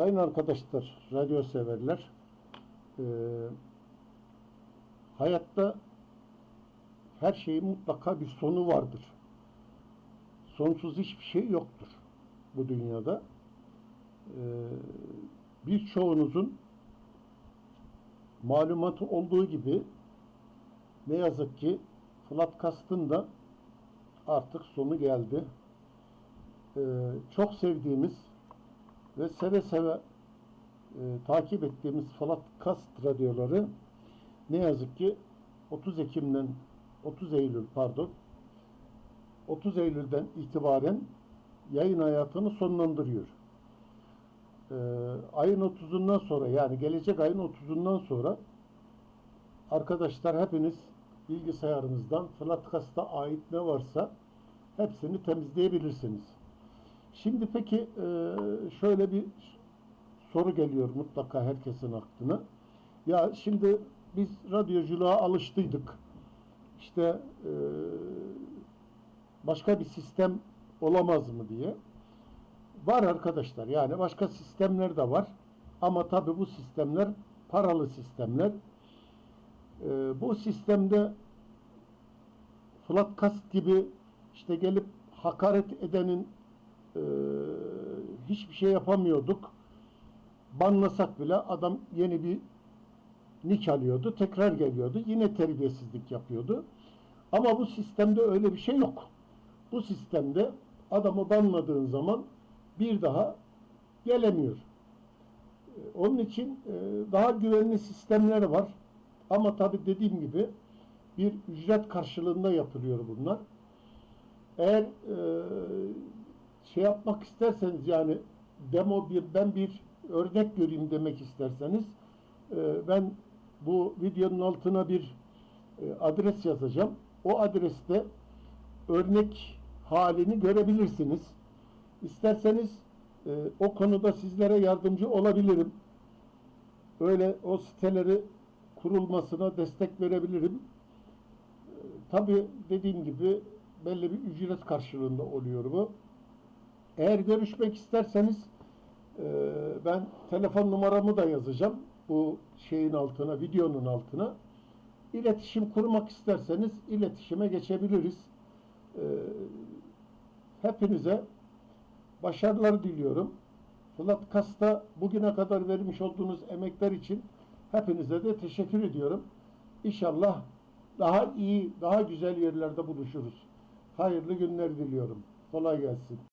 Sayın arkadaşlar, radyo severler, eee, hayatta her şeyin mutlaka bir sonu vardır. Sonsuz hiçbir şey yoktur bu dünyada. Eee birçoğunuzun malumatı olduğu gibi ne yazık ki Flatkast'ın da artık sonu geldi. Eee, çok sevdiğimiz ve seve seve e, takip ettiğimiz Flatkast radyoları ne yazık ki 30 Ekim'den 30 Eylül pardon 30 Eylül'den itibaren yayın hayatını sonlandırıyor. Ee, ayın 30'undan sonra yani gelecek ayın 30'undan sonra arkadaşlar hepiniz bilgisayarınızdan Flatkast'a ait ne varsa hepsini temizleyebilirsiniz. Şimdi peki e, şöyle bir soru geliyor mutlaka herkesin aklına. Ya şimdi biz radyoculuğa alıştıydık. İşte e, başka bir sistem olamaz mı diye. Var arkadaşlar yani başka sistemler de var. Ama tabi bu sistemler paralı sistemler. E, bu sistemde Flatcast gibi işte gelip hakaret edenin e, hiçbir şey yapamıyorduk. Banlasak bile adam yeni bir nick alıyordu, tekrar geliyordu. Yine terbiyesizlik yapıyordu. Ama bu sistemde öyle bir şey yok. Bu sistemde adamı banladığın zaman bir daha gelemiyor. E, Onun için e, daha güvenli sistemler var. Ama tabi dediğim gibi bir ücret karşılığında yapılıyor bunlar. Eğer e, şey yapmak isterseniz yani demo bir ben bir örnek göreyim demek isterseniz e, ben bu videonun altına bir e, adres yazacağım. O adreste örnek halini görebilirsiniz. İsterseniz e, o konuda sizlere yardımcı olabilirim. Öyle o siteleri kurulmasına destek verebilirim. E, Tabii dediğim gibi belli bir ücret karşılığında oluyor bu. Eğer görüşmek isterseniz e, ben telefon numaramı da yazacağım bu şeyin altına, videonun altına. İletişim kurmak isterseniz iletişime geçebiliriz. E, hepinize başarılar diliyorum. Flatkast'a bugüne kadar vermiş olduğunuz emekler için hepinize de teşekkür ediyorum. İnşallah daha iyi, daha güzel yerlerde buluşuruz. Hayırlı günler diliyorum. Kolay gelsin.